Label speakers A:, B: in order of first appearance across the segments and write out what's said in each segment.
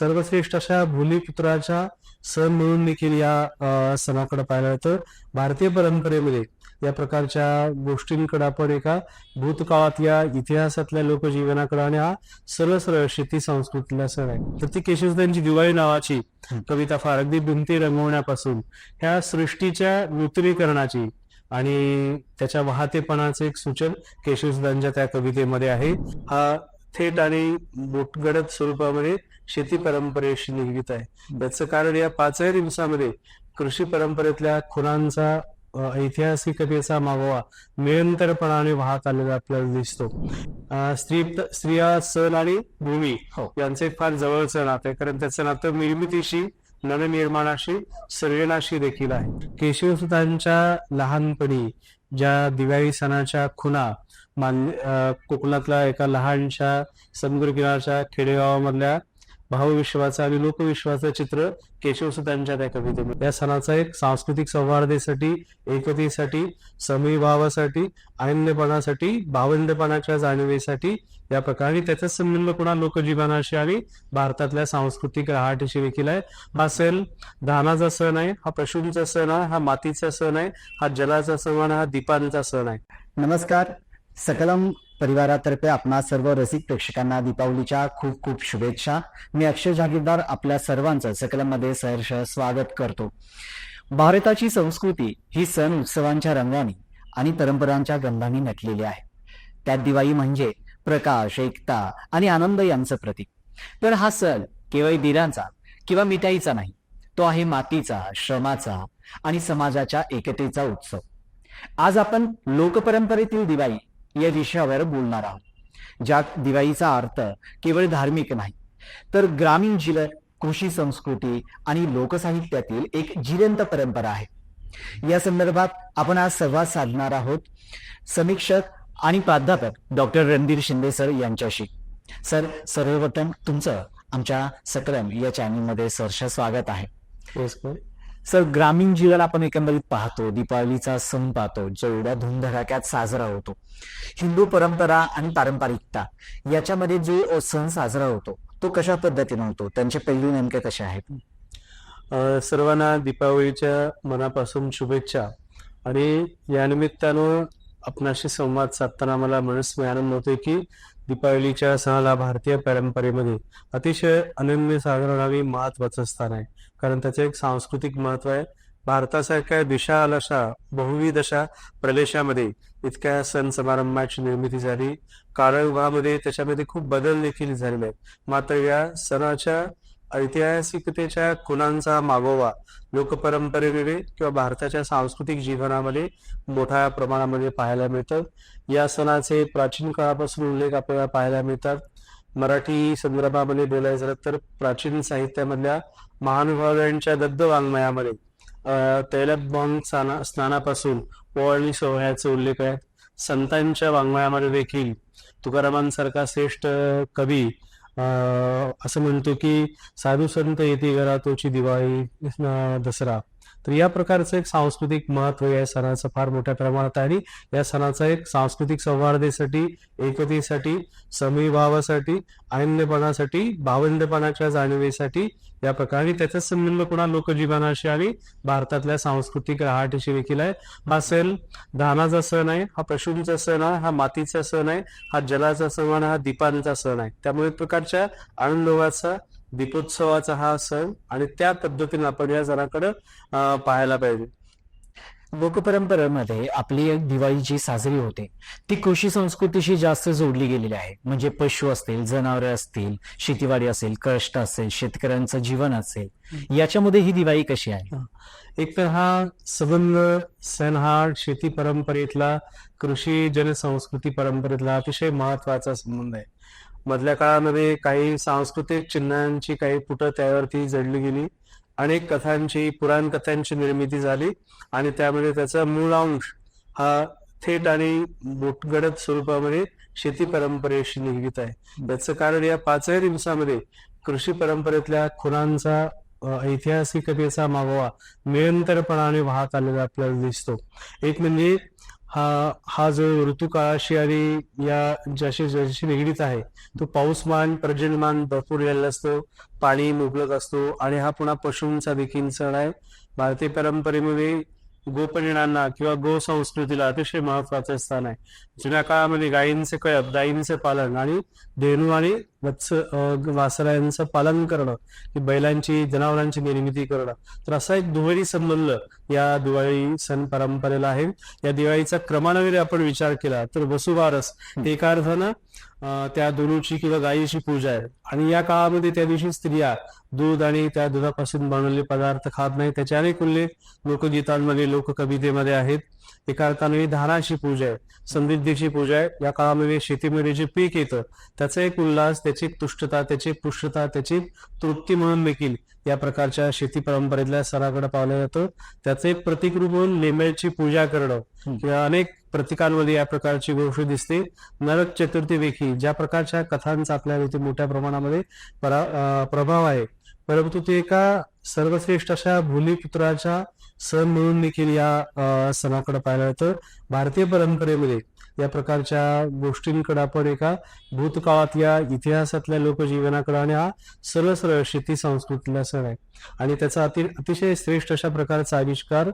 A: सर्वश्रेष्ठ अशा भूमिपुत्राच्या सण म्हणून देखील या सणाकडे पाहायला येतं भारतीय परंपरेमध्ये या प्रकारच्या गोष्टींकडे आपण एका भूतकाळातल्या इतिहासातल्या लोकजीवनाकडे आणि हा सरळ सरळ शेती संस्कृतीतला सण आहे. तर ती केशवदांची दिवाळी नावाची कविता फार अगदी भिंती रंगवण्यापासून ह्या सृष्टीच्या नूतनीकरणाची आणि त्याच्या वाहतेपणाचे एक सूचन केशवदांच्या त्या कवितेमध्ये आहे. हा थेट आणि बोटगडद स्वरूपामध्ये शेती परंपरेशी निगडीत आहे. त्याचं कारण या पाचही दिवसामध्ये कृषी परंपरेतल्या खुणांचा ऐतिहासिकतेचा मागोवा निरंतरपणाने वाहत आलेला आपल्याला दिसतो. स्त्री स्त्रिया सण आणि भूमी
B: हो.
A: यांचे फार जवळचं नातं आहे. कारण त्याचं नातं निर्मितीशी नवनिर्माणाशी सर्जनाशी देखील आहे. केशवसुतांच्या लहानपणी ज्या दिवाळी सणाच्या खुणा मान कोकणातल्या एका लहानशा समुद्र किनारच्या खेडेगावामधल्या भावविश्वाचं आणि लोकविश्वाचं चित्र केशवसुतांच्या त्या कवितेमध्ये. या सणाचा एक सांस्कृतिक सौहार्देसाठी एकतेसाठी समयभावासाठी आनंदपणासाठी भावंडपणाच्या जाणीवेसाठी या प्रकारे त्याचा संबंध पुन्हा लोकजीवनाशी आणि भारतातल्या सांस्कृतिक रहाटीशी देखील आहे. हा सण धानाचा सण आहे हा पशूंचा सण आहे हा मातीचा सण आहे हा जलाचा सण आहे हा दीपांचा सण आहे.
B: नमस्कार. सकलम परिवारातर्फे आपणा सर्व रसिक प्रेक्षकांना दीपावलीच्या खूप खूप शुभेच्छा. मी अक्षय जागीरदार आपल्या सर्वांचं सकलमध्ये सहर्ष स्वागत करतो. भारताची संस्कृती ही सण उत्सवांच्या रंगाने आणि परंपरांच्या गंधाने नटलेली आहे. त्यात दिवाळी म्हणजे प्रकाश एकता आणि आनंद यांचं प्रतीक. तर हा सण केवळ दिरांचा किंवा मिठाईचा नाही तो आहे मातीचा श्रमाचा आणि समाजाच्या एकतेचा उत्सव. आज आपण लोकपरंपरेतील दिवाळी या विषयावर बोलणार आहोत. ज्यात दिवाळीचा अर्थ केवळ धार्मिक नाही तर ग्रामीण जिल कृषी संस्कृती आणि लोकसाहित्यातील एक जिवंत परंपरा आहे. या संदर्भात आपण आज संवाद साधणार आहोत समीक्षक आणि प्राध्यापक डॉक्टर रणधीर शिंदे सर यांच्याशी. सर सर्वप्रथम तुमचं आमच्या सकलम या चॅनलमध्ये सहर्ष स्वागत आहे.
A: नमस्कार.
B: सर ग्रामीण जीवनाला आपण एकंदरीत पाहतो दीपावलीचा सण पाहतो जेवढ्या धुमधडाक्यात धूमधडाक्यात साजरा होतो. हिंदू परंपरा आणि पारंपरिकता याच्यामध्ये जो सण साजरा होतो तो कशा पद्धतीने होतो? त्यांचे पैलू नेमके कसे आहेत?
A: सर्वांना दीपावलीच्या मनापासून शुभेच्छा. आणि या निमित्तानं आपणाशी संवाद साधताना मला मनस्मय आनंद होतोय की दीपावलीच्या सणाला भारतीय परंपरेमध्ये अतिशय अनन्य साधारण आणि महत्वाचं स्थान आहे. कारण त्याचं एक सांस्कृतिक महत्त्व आहे. भारतासारख्या विशाल अशा बहुविध अशा प्रदेशामध्ये इतक्या सण समारंभाची निर्मिती झाली. काळामध्ये त्याच्यामध्ये खूप बदल देखील झालेले आहेत. मात्र या सणाच्या ऐतिहासिकतेच्या खुणांचा मागोवा लोकपरंपरेमध्ये किंवा भारताच्या सांस्कृतिक जीवनामध्ये मोठ्या प्रमाणामध्ये पाहायला मिळतं. या सणाचे प्राचीन काळापासून उल्लेख आपल्याला पाहायला मिळतात. मराठी संदर्भामध्ये बोलायचं झालं तर प्राचीन साहित्यामधल्या महानुभावांच्या दद्द वाङ्मयामध्ये तैलभंग स्नाना स्नानापासून ओवाळणी सोहळ्याचे उल्लेख आहेत. संतांच्या वाङ्मयामध्ये देखील तुकारामांसारखा श्रेष्ठ कवी असं म्हणतो की साधू संत येते घरा तोची दिवाळी दसरा. तर या प्रकारचं एक सांस्कृतिक महत्त्व या सणाचं फार मोठ्या प्रमाणात आहे. आणि या सणाचा एक सांस्कृतिक संवर्धेसाठी एकतेसाठी समीभावासाठी आनंदपणासाठी भावंडपणाच्या जाणीवेसाठी या प्रकारे त्याचा संबंध पुन्हा लोकजीवनाशी आणि भारतातल्या सांस्कृतिक रहाटीशी देखील आहे. हा सण धानाचा सण आहे हा पशूंचा सण आहे हा मातीचा सण आहे हा जलाचा सण आहे हा दीपांचा सण आहे. त्यामुळे एक प्रकारच्या आनंदोत्सवाचा दीपोत्सवाचा हा सण आणि त्या पद्धतीने आपण या सणाकडे पाहायला पाहिजे.
B: लोकपरंपरेमध्ये आपली एक दिवाळी जी साजरी होते ती कृषी संस्कृतीशी जास्त जोडली गेलेली आहे. म्हणजे पशु असतील जनावरे असतील शेतीवाडी असेल कष्ट असेल शेतकऱ्यांचं जीवन असेल याच्यामध्ये ही दिवाळी कशी आहे?
A: एक तर हा संबंध सण हा शेती परंपरेतला कृषी जनसंस्कृती परंपरेतला अतिशय महत्त्वाचा संबंध आहे. मधल्या काळामध्ये काही सांस्कृतिक चिन्हांची काही पुटं त्यावरती जडली गेली. अनेक कथांची पुराण कथांची निर्मिती झाली आणि त्यामध्ये त्याचा मूळ अंश हा थेट आणि बोटगडद स्वरूपामध्ये शेती परंपरेशी निगडीत आहे. त्याचं कारण या पाचही दिवसामध्ये कृषी परंपरेतल्या खुणांचा ऐतिहासिकतेचा मागोवा निरंतरपणाने वाहत आलेला आपल्याला दिसतो. एक म्हणजे हा हा जो ऋतुकाळाशी आणि या ज्याशी ज्याशी निगडीत आहे तो पाऊसमान प्रजनमान भरपूर झालेला असतो पाणी मुबलक असतो आणि हा पुन्हा पशूंचा देखील सण आहे. भारतीय परंपरेमध्ये गोपनिणांना किंवा गो संस्कृतीला अतिशय महत्वाचं स्थान आहे. जुन्या काळामध्ये गायींचे कळप गायींचे पालन आणि धेनू आणि वत्स अं, वासरांचं पालन करणं ही बैलांची जनावरांची निर्मिती करणं. तर असा एक दुहेरी संबंध या दिवाळी सण परंपरेला आहे. या दिवाळीचा क्रमाने आपण विचार केला तर वसुबारस हे एका अर्थानं त्या दोनूची किंवा गायीची पूजा आहे. आणि या काळामध्ये त्या दिवशी स्त्रिया दूध आणि त्या दुधापासून बनवलेले पदार्थ खात नाही त्याचे अनेक उल्लेख लोकगीतांमध्ये लोककवितेमध्ये आहेत. एका अर्थाने ही धानाची पूजा आहे समृद्धीची पूजा आहे. या काळामध्ये शेतीमध्ये जे पीक येतं त्याचा एक उल्हास त्याची तुष्टता त्याची पुष्टता त्याची तृप्ती म्हणून देखील या प्रकारच्या शेती परंपरेतल्या सणाकडे पावलं जातं. त्याचं एक प्रतीक रूप म्हणून लेमेळची पूजा करणं किंवा अनेक प्रतीकांमध्ये या प्रकारची गोष्ट दिसते. नरक चतुर्थी देखील ज्या प्रकारच्या कथांचा आपल्या इथे मोठ्या प्रमाणामध्ये प्रभाव आहे परंतु ते एका सर्वश्रेष्ठ अशा भूमिपुत्राच्या सण म्हणून देखील या सणाकडे पाहिलं. जातं भारतीय परंपरेमध्ये या प्रकारच्या गोष्टींकडे आपण एका भूतकाळातल्या इतिहासातल्या लोकजीवनाकडे आणि हा सरळ सरळ शेती संस्कृतीला सण आहे. आणि त्याचा अति अतिशय श्रेष्ठ अशा प्रकारचा आविष्कार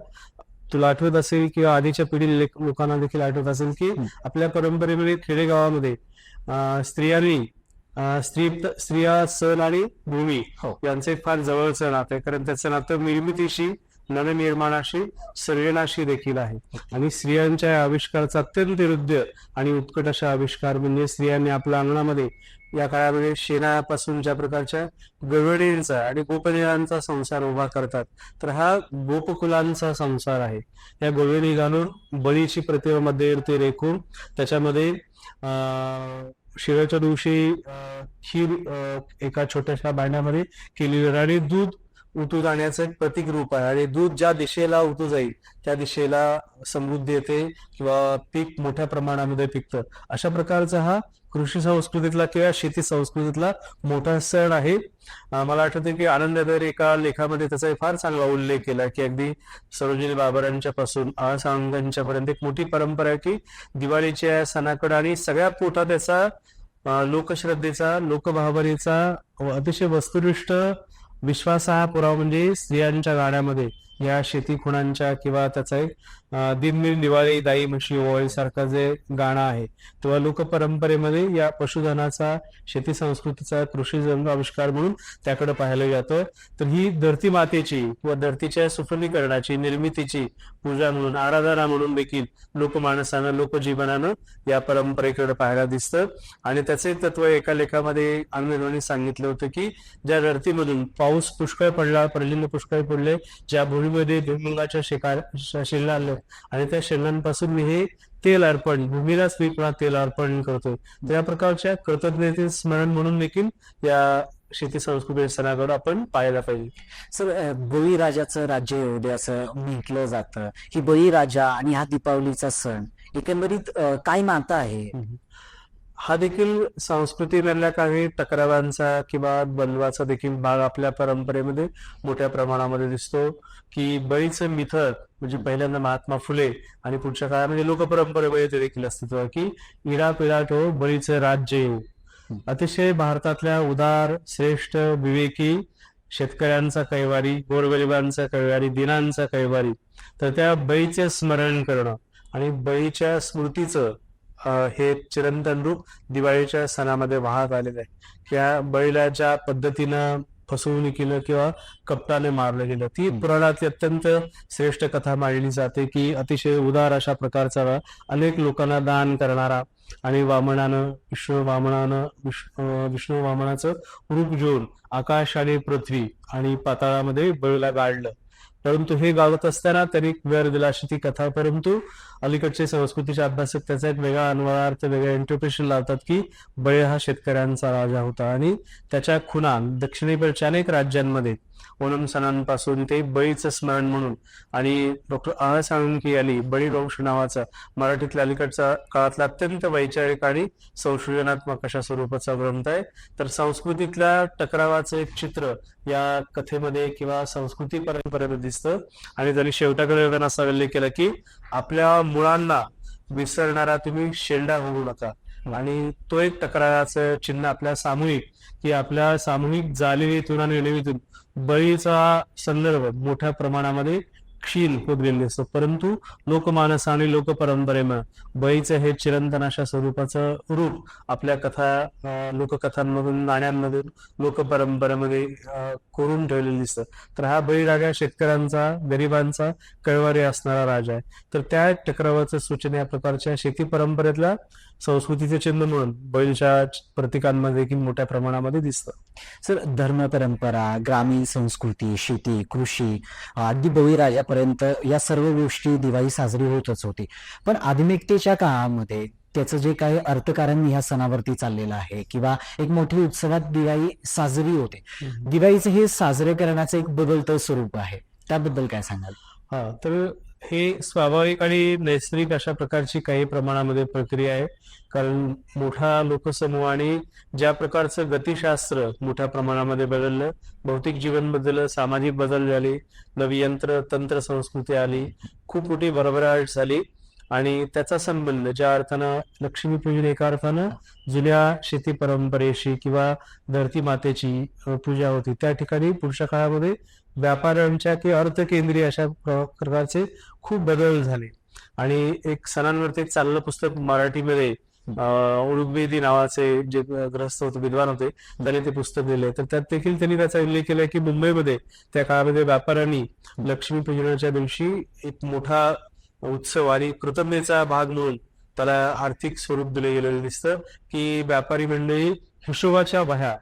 A: तुला आठवत असेल किंवा आधीच्या पिढी लोकांना देखील आठवत असेल की आपल्या परंपरेमध्ये खेडेगावामध्ये स्त्रियांनी स्त्री स्त्रिया सण आणि भूमी
B: हो.
A: यांचे फार जवळचं नातं आहे. कारण त्याचं नातं निर्मितीशी नवनिर्माणाशी सर्जनाशी देखील आहे. आणि स्त्रियांच्या या आविष्काराचा अत्यंत हृदय आणि उत्कट अशा आविष्कार म्हणजे स्त्रियांनी आपल्या अंगणामध्ये या काळामध्ये शेणापासून ज्या प्रकारच्या गवळींचा आणि गोपनीयांचा संसार उभा करतात तर हा गोपकुलांचा संसार आहे. या गोवळी घालून बळीची प्रतिमा मध्यवर्ती रेखून त्याच्यामध्ये अं शिवाच्या दिवशी खीर एका छोट्याशा बांड्यामध्ये केलेली जाते आणि दूध उतू जाण्याचं एक प्रतीक रूप आहे. आणि दूध ज्या दिशेला उतू जाईल त्या दिशेला समृद्धी येते किंवा पीक मोठ्या प्रमाणामध्ये पिकतं. अशा प्रकारचा हा कृषी संस्कृतीतला किंवा शेती संस्कृतीतला मोठा सण आहे. मला आठवते की आनंददर एका लेखामध्ये त्याचा एक फार चांगला उल्लेख केला की अगदी सरोजिनी बाबरांच्या पासून पर्यंत एक मोठी परंपरा आहे की दिवाळीच्या सणाकडे आणि सगळ्या पोटा त्याचा लोकश्रद्धेचा लोकभावनेचा अतिशय वस्तुनिष्ठ विश्वास हा पुरावा म्हणजे स्त्रियांच्या गाण्यामध्ये या शेती खुणांच्या किंवा त्याचा एक दिन दिवाळी दाई म्हशी ओळी सारखं जे गाणं आहे तेव्हा लोकपरंपरेमध्ये या पशुधनाचा शेती संस्कृतीचा कृषी जंग आविष्कार म्हणून त्याकडे पाहायला जातं तर ही धरती मातेची किंवा धरतीच्या सुफलीकरणाची निर्मितीची पूजा म्हणून आराधना म्हणून देखील लोकमानसानं लोकजीवनानं या परंपरेकडे पाहायला दिसतं. आणि त्याचे तत्व एका लेखामध्ये आनंदवानी सांगितलं होतं की ज्या धरतीमधून पाऊस पुष्कळ पडला पर्जन्य पुष्कळ पडले ज्या भूमीमध्ये भुईमुगाच्या शेकार शेल्ला आलं. आणि त्या शेल्लांपासून मी हे तेल अर्पण भूमीलाच मी पुन्हा तेल अर्पण करतोय. तर या प्रकारच्या कृतज्ञते स्मरण म्हणून देखील या शेती संस्कृती सणाकडे आपण पाहायला पाहिजे.
B: सर बळीराजाचं राज्य येऊ दे असं म्हटलं जातं. की बळीराजा आणि हा दीपावलीचा सण एकंदरीत काय नातं आहे?
A: हा देखील संस्कृतीमधल्या काही तक्रारांचा किंवा बंधवाचा देखील भाग आपल्या परंपरेमध्ये मोठ्या प्रमाणामध्ये दिसतो की बळीचं मिथक म्हणजे पहिल्यांदा महात्मा फुले आणि पुढच्या काळामध्ये लोकपरंपरेमध्ये ते देखील अस्तित्व की इडा पिडा तो बळीचं राज्य येऊ. अतिशय भारतातल्या उदार श्रेष्ठ विवेकी शेतकऱ्यांचा कैवारी गोरगरिबांचा कैवारी दिनांचा कैवारी. तर त्या बळीचे स्मरण करणं आणि बळीच्या स्मृतीचं हे चिरंतन रूप दिवाळीच्या सणामध्ये वाहत आलेलं आहे. बळीला ज्या पद्धतीनं फसवणुकीनं किंवा कपटाने मारलं गेलं. ती पुराणातली अत्यंत श्रेष्ठ कथा मांडली जाते की अतिशय उदार अशा प्रकारचा अनेक लोकांना दान करणारा आणि वामनानं विष्णू वामनानं विष्णू वामनाचं रूप घेऊन आकाश आणि पृथ्वी आणि पाताळामध्ये बळीला गाडलं परंतु हे गावत असताना त्यांनी वेळ दिला अशी ती कथा परंतु अलीकडचे संस्कृतीचे अभ्यासक त्याचा एक वेगळा अन्वयार्थ वेगळं इंटरप्रिटेशन लावतात की बळी हा शेतकऱ्यांचा राजा होता आणि त्याच्या खुना दक्षिणेकडच्या अनेक राज्यांमध्ये ओणम सणांपासून ते बळीचं स्मरण म्हणून आणि डॉक्टर आह साळुंकी यांनी बळी वंश नावाचा मराठीतल्या अलीकडचा काळातला अत्यंत वैचारिक आणि संशोधनात्मक अशा स्वरूपाचा ग्रंथ आहे. तर संस्कृतीतल्या टकरावाचं एक चित्र या कथेमध्ये किंवा संस्कृती परंपरेमध्ये दिसतं. आणि त्यांनी शेवटाकडे येताना असा उल्लेख केला की आपल्या मुळांना विसरणारा तुम्ही शेंडा होऊ नका. आणि तो एक तक्राराचं चिन्ह आपल्या सामूहिक की आपल्या सामूहिक जालिवीतून आणि निलवीतून बळीचा संदर्भ मोठ्या प्रमाणामध्ये क्षीण होत असतो परंतु लोकमानस आणि लोकपरंपरेमुळे बळीचं हे चिरंतन अशा स्वरूपाचं रूप आपल्या कथा लोककथांमधून नाण्यांमधून लोकपरंपरेमध्ये करून कोरून ठेवलेलं दिसतं. तर हा बळी राजा शेतकऱ्यांचा गरिबांचा कळवारी असणारा राजा आहे. तर त्या चक्रवाचं सूचना या प्रकारच्या शेती परंपरेतल्या संस्कृतीचे चिन्ह म्हणून बैलच्या प्रतीकांमध्ये देखील मोठ्या प्रमाणामध्ये दिसतं.
B: सर धर्म परंपरा ग्रामीण संस्कृती शेती कृषी अगदी बळीराजापर्यंत या सर्व गोष्टी दिवाळी साजरी होतच होती. पण आधुनिकतेच्या काळामध्ये त्याचं जे काही अर्थकारण ह्या सणावरती चाललेलं आहे किंवा एक मोठी उत्सवात दिवाळी साजरी होते. दिवाळीचं हे साजरे करण्याचं एक बदलतं स्वरूप आहे. त्याबद्दल काय सांगाल?
A: हा तर हे स्वाभाविक आणि नैसर्गिक अशा प्रकारची काही प्रमाणामध्ये प्रक्रिया आहे. कारण मोठा लोकसमूह आणि ज्या प्रकारचं गतिशास्त्र मोठ्या प्रमाणामध्ये बदललं भौतिक जीवन बदललं सामाजिक बदल झाले नवी यंत्र तंत्र संस्कृती आली खूप मोठी भरभराट झाली. आणि त्याचा संबंध ज्या अर्थानं लक्ष्मीपूजन एका अर्थानं जुन्या शेती परंपरेशी किंवा धरती मातेची पूजा होती त्या ठिकाणी पुढच्या काळामध्ये व्यापाऱ्यांच्या की अर्थकेंद्रीय अशा प्रकारचे खूप बदल झाले. आणि एक सणांवरती एक चाललं पुस्तक मराठीमध्ये अं, ऋग्वेदी नावाचे जे ग्रस्त होते विद्वान होते त्यांनी ते पुस्तक लिहिले. तर त्यात देखील त्यांनी त्याचा उल्लेख केला की मुंबईमध्ये त्या काळामध्ये व्यापाऱ्यांनी लक्ष्मीपूजनाच्या दिवशी एक मोठा उत्सव आणि कृतज्ञतेचा भाग म्हणून त्याला आर्थिक स्वरूप दिले गेलेलं दिसतं की व्यापारी मंडळी हिशोबाच्या वह्या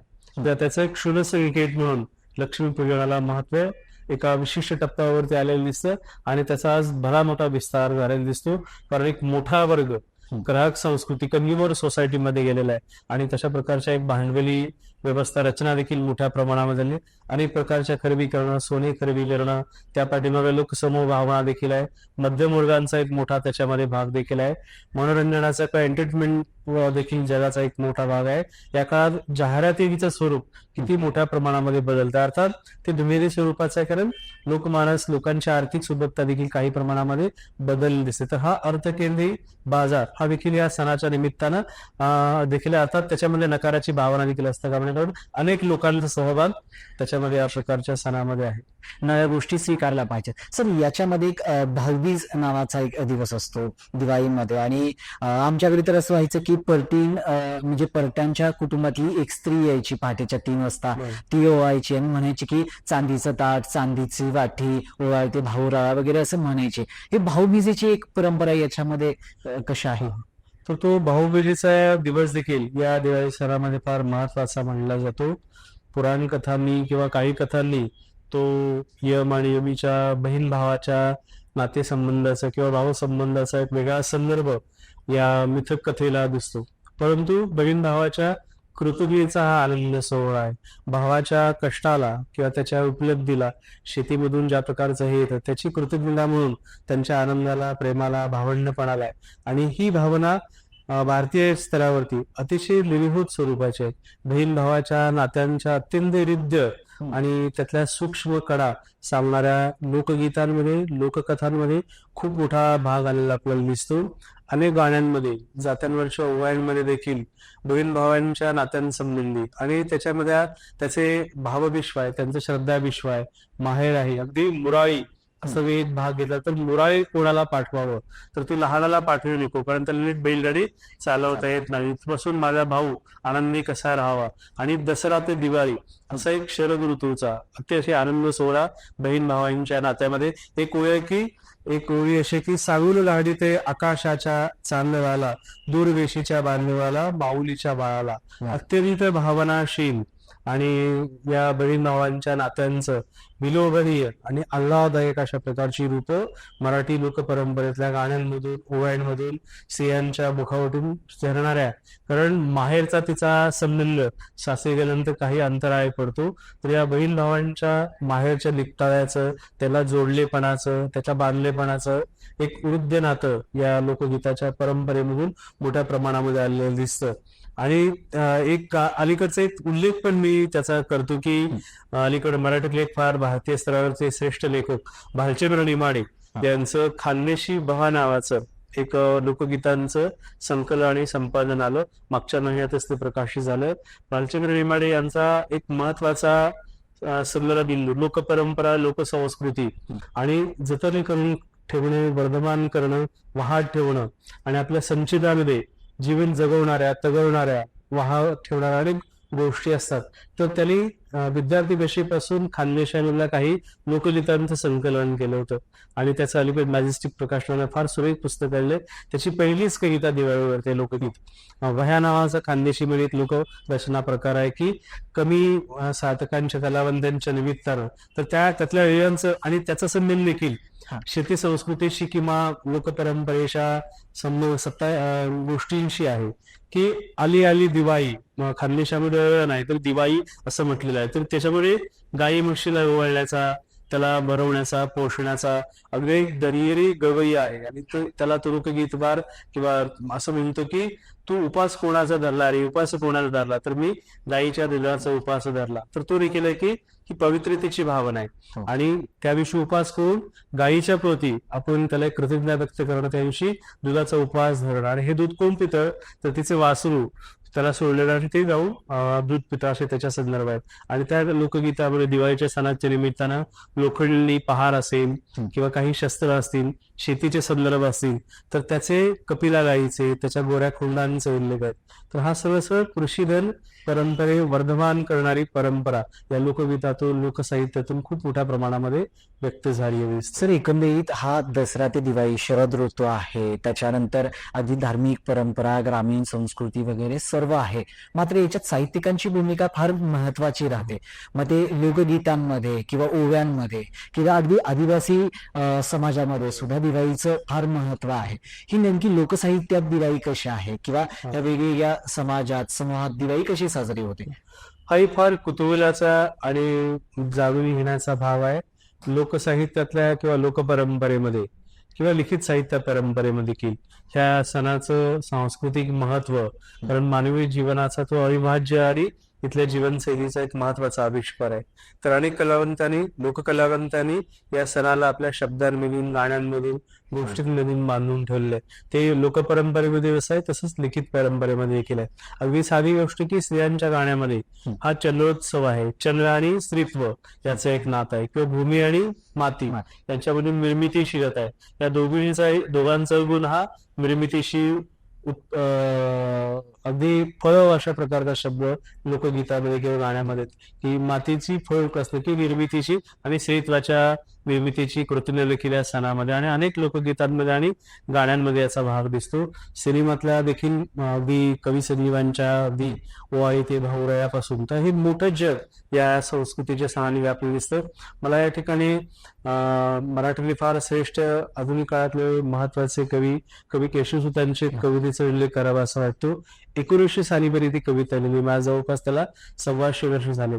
A: त्याचं एक क्षुल्लक म्हणून लक्ष्मीपूजनाला महत्त्व एका विशिष्ट टप्प्यावरती आलेलं दिसतं आणि त्याचा आज भला मोठा विस्तार झालेला दिसतो. कारण एक मोठा वर्ग ग्राहक संस्कृती कन्झ्युमर सोसायटीमध्ये गेलेला आहे आणि तशा प्रकारच्या एक भांडवली व्यवस्था रचना देखील मोठ्या प्रमाणामध्ये झाली. अनेक प्रकारच्या खरेदी करणं सोने खरेदी करणं त्या पाठीमागे लोकसमूह भावना देखील आहे. मध्यम वर्गांचा एक मोठा त्याच्यामध्ये भाग देखील आहे. मनोरंजनाचा किंवा एंटरटेनमेंट देखील जगाचा एक मोठा भाग आहे. या काळात जाहिरातीचं स्वरूप किती मोठ्या प्रमाणामध्ये बदलतं. अर्थात ते दुहेरी स्वरूपाचं आहे कारण लोकमानस लोकांची आर्थिक सुबत्ता देखील काही प्रमाणामध्ये बदल दिसते. तर हा अर्थकेंद्री बाजार हा देखील या सणाच्या निमित्तानं देखील अर्थात त्याच्यामध्ये नकाराची भावना देखील असते. कारण कारण अनेक लोकांचा सहभाग त्याच्यामध्ये या प्रकारच्या सणामध्ये आहे.
B: नव्या गोष्टी स्वीकारल्या पाहिजेत. सर याच्यामध्ये एक अ, भाऊबीज नावाचा एक दिवस असतो दिवाळीमध्ये. आणि आमच्याकडे तर असं व्हायचं की परटीन अ, म्हणजे परट्यांच्या कुटुंबातली एक स्त्री यायची पहाटेच्या तीन वाजता. ती ओवायची आणि म्हणायची की चांदीचं ताट चांदीची वाटी ओवाळते भाऊराळा वगैरे असं म्हणायचे. हे भाऊबीजेची एक परंपरा याच्यामध्ये कशी आहे?
A: तर तो भाऊबीजेचा दिवस देखील या दिवाळी सणामध्ये फार महत्त्वाचा मानला जातो. पुराण कथांनी किंवा काही कथांनी तो यम आणि यमीच्या बहीण भावाच्या नातेसंबंधाचा किंवा भावसंबंधाचा एक वेगळा संदर्भ या मिथक कथेला दिसतो. परंतु बहीण भावाच्या कृतज्ञतेचा हा आनंद सोहळा आहे. भावाच्या कष्टाला किंवा त्याच्या उपलब्धीला शेतीमधून ज्या प्रकारचं हे येतं त्याची कृतज्ञता म्हणून त्यांच्या आनंदाला प्रेमाला भावंडपणाला आहे. आणि ही भावना भारतीय स्तरावरती अतिशय लिलीभूत स्वरूपाची आहे. बहीण भावाच्या नात्यांच्या अत्यंत रिद्ध आणि त्यातल्या सूक्ष्म कडा सांगणाऱ्या लोकगीतांमध्ये लोककथांमध्ये खूप मोठा भाग आलेला आपल्याला दिसतो. अनेक गाण्यांमध्ये जात्यांवरच्या ओव्यांमध्ये देखील बहीण भावांच्या नात्यांसंबंधी आणि त्याच्यामध्ये त्याचे भावविश्व आहे त्यांचं श्रद्धाविश्व आहे माहेर आहे. अगदी मुराळी असं वेद भाग घेतला. तर मुराळी कोणाला पाठवावं? तर ती लहानाला पाठवू नको कारण त्याला नीट बैलगाडी चालवता येत नाही. इथपासून माझा भाऊ आनंदी कसा राहावा? आणि दसरा ते दिवाळी असा एक शरद ऋतूचा अतिशय आनंद सोहळा बहीण भावांच्या नात्यामध्ये. एक ओळ आहे की एक ओळी अशी की सागुल लाडी ते आकाशाच्या चांदवाला दूरवेशीच्या बांधवाला माऊलीच्या बाळाला. अत्यंत भावनाशील आणि या बहीण भावांच्या नात्यांचं विलोभनीय आणि आल्हाददायक अशा प्रकारची रूपं मराठी लोक परंपरेतल्या गाण्यांमधून ओव्यांमधून स्त्रियांच्या मुखावटून झरणाऱ्या. कारण माहेरचा तिचा संबंध सासरी गेल्यानंतर काही अंतराय पडतो तर या बहीण भावांच्या माहेरच्या निपटाळ्याचं त्याला जोडलेपणाचं त्याच्या बांधलेपणाचं एक वृद्ध नातं या लोकगीताच्या परंपरेमधून मोठ्या प्रमाणामध्ये आलेलं दिसतं. आणि एक अलीकडचा एक उल्लेख पण मी त्याचा करतो की अलीकडे मराठी लेख फार भारतीय स्तरावरचे श्रेष्ठ लेखक भालचंद्र निमाडे यांचं खानदेशी बहा नावाचं एक लोकगीतांचं संकलन आणि संपादन आलं. मागच्या महिन्यातच ते प्रकाशित झालं. भालचंद्र निमाडे यांचा एक महत्त्वाचा संलग्न बिंदू लोकपरंपरा लोकसंस्कृती आणि जतन करून ठेवणे वर्धमान करणं वहाड ठेवणं आणि आपल्या संचितामध्ये जीवन जगवणाऱ्या तगवणाऱ्या वाहत ठेवणाऱ्या अनेक गोष्टी असतात. तर त्यांनी विद्यार्थी दशेपासून खानदेशामधल्या काही लोकगीतांचं संकलन केलं होतं. आणि त्याचं अलीकडे मॅजेस्टिक प्रकाशनानं फार सुरेख पुस्तक काढले त्याची पहिलीच कविता दिवाळीवर ते लोकगीत. वह्या नावाचा खानदेशी मिळीत लोक रचना प्रकार आहे की कमी साधकांच्या कलावंतांच्या निमित्तानं तर त्या त्यातल्या वेळांचं आणि त्याचा संबंध देखील. शेती संस्कृतीशी किंवा लोकपरंपरेच्या सत्ता गोष्टींशी आहे की आली आली दिवाळी खानदेशामध्ये नाही तर दिवाळी असं म्हटलेलं आहे. तर त्याच्यामुळे गाई म्हशीला ओवाळण्याचा त्याला भरवण्याचा पोषण्याचा अगदी दरियरी गवई आहे. आणि तो त्याला तो लोकगीतवार किंवा असं म्हणतो की तू उपास कोणाचा धरला रे? उपास कोणाचा धरला? तर मी गाईच्या दुधाचा उपास धरला. तर तो देखील आहे की ही पवित्रतेची भावना आहे.
B: हो.
A: आणि त्या दिवशी उपास करून गायीच्या प्रती आपण त्याला कृतज्ञता व्यक्त करणं त्या दिवशी दुधाचा उपवास धरणं. आणि हे दूध कोण पितं? तर तिचे वासरू त्याला सोडलेलं आणि ते जाऊन दूध पितं असे त्याच्या संदर्भात आणि त्या लोकगीतामध्ये दिवाळीच्या सणाच्या निमित्तानं लोखंडी पहार असेल. किंवा काही शस्त्र असतील शेतीचे संदर्भ असतील तर त्याचे कपिला गायीचे त्याच्या गोऱ्या खुंडांचे उल्लेख आहेत. तर हा सर्व सर्व कृषीधन परंपरे वर्धमान करणारी परंपरा या लोकगीतातून लोकसाहित्यातून खूप मोठ्या प्रमाणामध्ये व्यक्त झाली आहे.
B: सर एकंदरीत हा दसरा ते दिवाळी शरद ऋतू आहे. त्याच्यानंतर अगदी धार्मिक परंपरा ग्रामीण संस्कृती वगैरे सर्व आहे. मात्र याच्यात साहित्यिकांची भूमिका फार महत्वाची राहते. मग ते लोकगीतांमध्ये किंवा ओव्यांमध्ये किंवा अगदी आदिवासी समाजामध्ये सुद्धा दिवाळीचं फार महत्त्व आहे. ही नेमकी लोकसाहित्यात दिवाळी कशी आहे? किंवा या वेगवेगळ्या समाजात समूहात दिवाळी कशी साजरी होते?
A: हाही फार कुतूहलाचा आणि जाणून घेण्याचा भाव आहे. लोकसाहित्यातल्या किंवा लोकपरंपरेमध्ये किंवा लिखित साहित्य परंपरेमध्ये देखील ह्या सणाचं सांस्कृतिक महत्त्व कारण मानवी जीवनाचा तो अविभाज्य आणि इथल्या जीवनशैलीचा एक महत्त्वाचा आविष्कार आहे. तर अनेक कलावंतांनी लोककलावंतांनी या सणाला आपल्या शब्दांमधून गाण्यांमधून गोष्टींमधून बांधून ठेवलेलं आहे ते लोकपरंपरेमध्ये आहे तसंच लिखित परंपरेमध्ये देखील आहे अगदी साधी गोष्ट की स्त्रियांच्या गाण्यामध्ये हा चंद्रोत्सव आहे. चंद्र आणि स्त्रीत्व याचं एक नातं आहे. किंवा भूमी आणि माती. यांच्यामधून निर्मितीशीलता आहे. या दोघींचा दोघांचा गुण हा निर्मितीशी अगदी फळ अशा प्रकारचा शब्द लोकगीतामध्ये किंवा गाण्यामध्ये की मातीची फळ कसलं की निर्मितीची आणि स्त्रीत्वाच्या निर्मितीची कृतीने देखील या सणामध्ये आणि अनेक लोकगीतांमध्ये आणि गाण्यांमध्ये याचा भाग दिसतो. सिनेमातल्या देखील अगदी कवी संजीवांच्या अगदी ओवाळी ते भाऊरायापासून. तर हे मोठं जग या संस्कृतीच्या सणाने व्यापलेलं दिसतं. मला या ठिकाणी मराठीतले फार श्रेष्ठ आधुनिक काळातले महत्त्वाचे कवी कवी केशवसुतांचे कवितेचा उल्लेख करावा असं वाटतो. एकोणीसशे साली बरी ती कविता लिहिली. माझ्या जवळपास त्याला सव्वाशे वर्ष झाले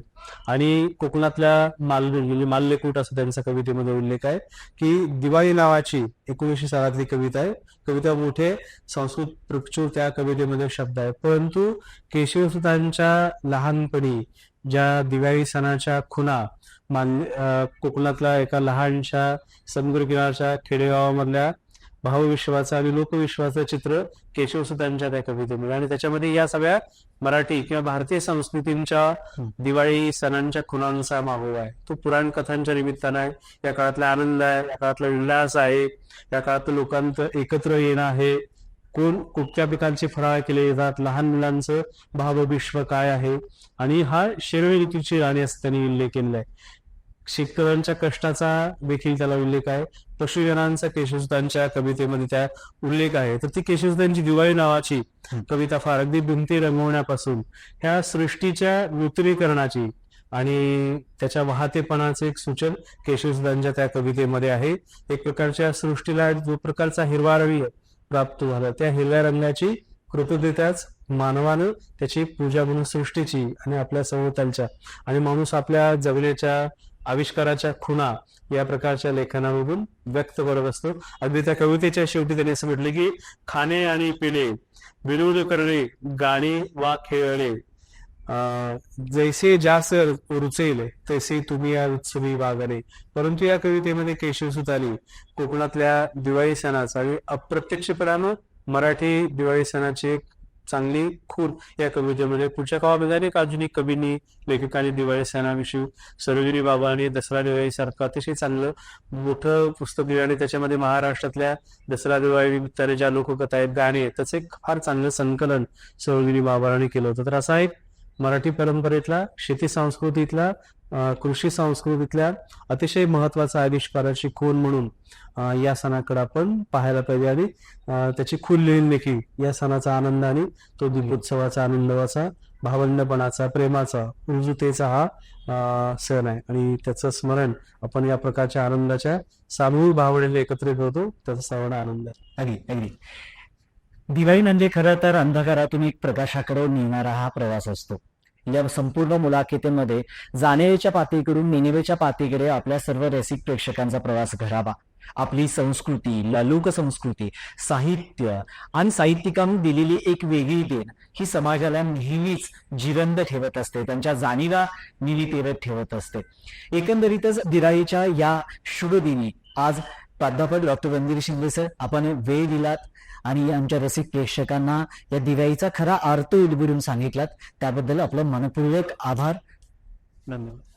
A: आणि कोकणातल्या मालवण म्हणजे माल्यकूट असं त्यांचा कवितेमध्ये उल्लेख आहे की दिवाळी नावाची एकोणीसशे सालातली कविता आहे. कविता मोठे संस्कृत प्रचूर त्या कवितेमध्ये शब्द आहे. परंतु केशवसुतांच्या लहानपणी ज्या दिवाळी सणाच्या खुणा मान कोकणातल्या एका लहानशा समुद्रकिनारच्या खेडेगावामधल्या भावविश्वाचं आणि लोकविश्वाचं चित्र केशवसुतांच्या त्या कवितेमध्ये आणि त्याच्यामध्ये या सगळ्या मराठी किंवा भारतीय संस्कृतींच्या दिवाळी सणांच्या खुणांचा मागोवा आहे. तो पुराण कथांच्या निमित्तानं आहे. या काळातला आनंद आहे या काळातला उल्हास आहे या काळात लोकांचं एकत्र येणं आहे. कोण कुठच्या पिकांचे फराळ केले जातात लहान मुलांचं भावविश्व काय आहे? आणि हा शेरवे ऋतूची राणी असं त्यांनी उल्लेख केलेला आहे. शेतकऱ्यांच्या कष्टाचा देखील त्याला उल्लेख आहे. पशुजनांचा केशवसुतांच्या कवितेमध्ये त्या उल्लेख आहे. तर ती केशवसुतांची दिवाळी नावाची कविता फार अगदी भिंती रंगवण्यापासून ह्या सृष्टीच्या नूतनीकरणाची आणि त्याच्या वाहतेपणाचे एक सूचन केशवसुतांच्या त्या कवितेमध्ये आहे. एक प्रकारच्या सृष्टीला जो प्रकारचा हिरवा रंग प्राप्त झाला त्या हिरव्या रंगाची कृतज्ञताच मानवानं त्याची पूजा म्हणून सृष्टीची आणि आपल्या सभोवतालच्या आणि माणूस आपल्या जगण्याच्या आविष्काराच्या खुणा या प्रकारच्या लेखनामधून व्यक्त करत असतो. अगदी त्या कवितेच्या शेवटी त्यांनी असं म्हटलं की खाणे आणि पिणे विनोद करणे गाणे वा खेळणे जैसे जास रुचेल तैसे तुम्ही या उत्सवी वागणे परंतु या कवितेमध्ये केशवसुतानी कोकणातल्या दिवाळी सणाचा आणि अप्रत्यक्षपणानं मराठी दिवाळी सणाची एक चांगली खून या कवितेमध्ये. पुढच्या काळामध्ये अनेक आधुनिक कवींनी लेखकांनी दिवाळी सणाविषयी सरोजिनी बाबांनी दसरा दिवाळी सारखं अतिशय चांगलं मोठं पुस्तक लिहिलं आणि त्याच्यामध्ये महाराष्ट्रातल्या दसरा दिवाळी निमित्ताने ज्या लोककथा आहेत गाणे आहेत त्याचं एक फार चांगलं संकलन सरोजिनी बाबांनी केलं होतं. तर असा एक मराठी परंपरेतला शेती संस्कृतीतला कृषी संस्कृतीतल्या अतिशय महत्त्वाचा आविष्काराची खूण म्हणून या सणाकडे आपण पाहायला पाहिजे आणि त्याची खून लिहिली देखील या सणाचा आनंद आणि तो दीपोत्सवाचा आनंदवाचा भावंडपणाचा प्रेमाचा रुजुतेचा हा सण आहे. आणि त्याचं स्मरण आपण या प्रकारच्या आनंदाच्या सामूहिक भावनेला एकत्रित होतो त्याचा सर्वांना आनंद.
B: अगदी अगदी. दिवाळी म्हणजे खरं तर अंधकारातून एक प्रकाशाकडे नेणारा हा प्रवास असतो. म्हणजे या संपूर्ण मुलाखतीमध्ये जाणेवेच्या पातळीकडून निनिवेच्या पातळीकडे आपल्या सर्व रसिक प्रेक्षकांचा प्रवास घडावा. आपली संस्कृती ललोक संस्कृती साहित्य आणि साहित्यिकांनी दिलेली एक वेगळी देण ही समाजाला नेहमीच जिवंत ठेवत असते. त्यांच्या जाणीवा निवितेरत ठेवत असते. एकंदरीतच दिराईच्या या शुभदिनी आज प्राध्यापक डॉक्टर रणधीर शिंदे सर आपण वेळ दिलात. आणि आमच्या रसिक प्रेक्षकांना या दिवाळीचा खरा अर्थ उलगडून सांगितलात. त्याबद्दल आपलं मनपूर्वक आभार.
A: धन्यवाद.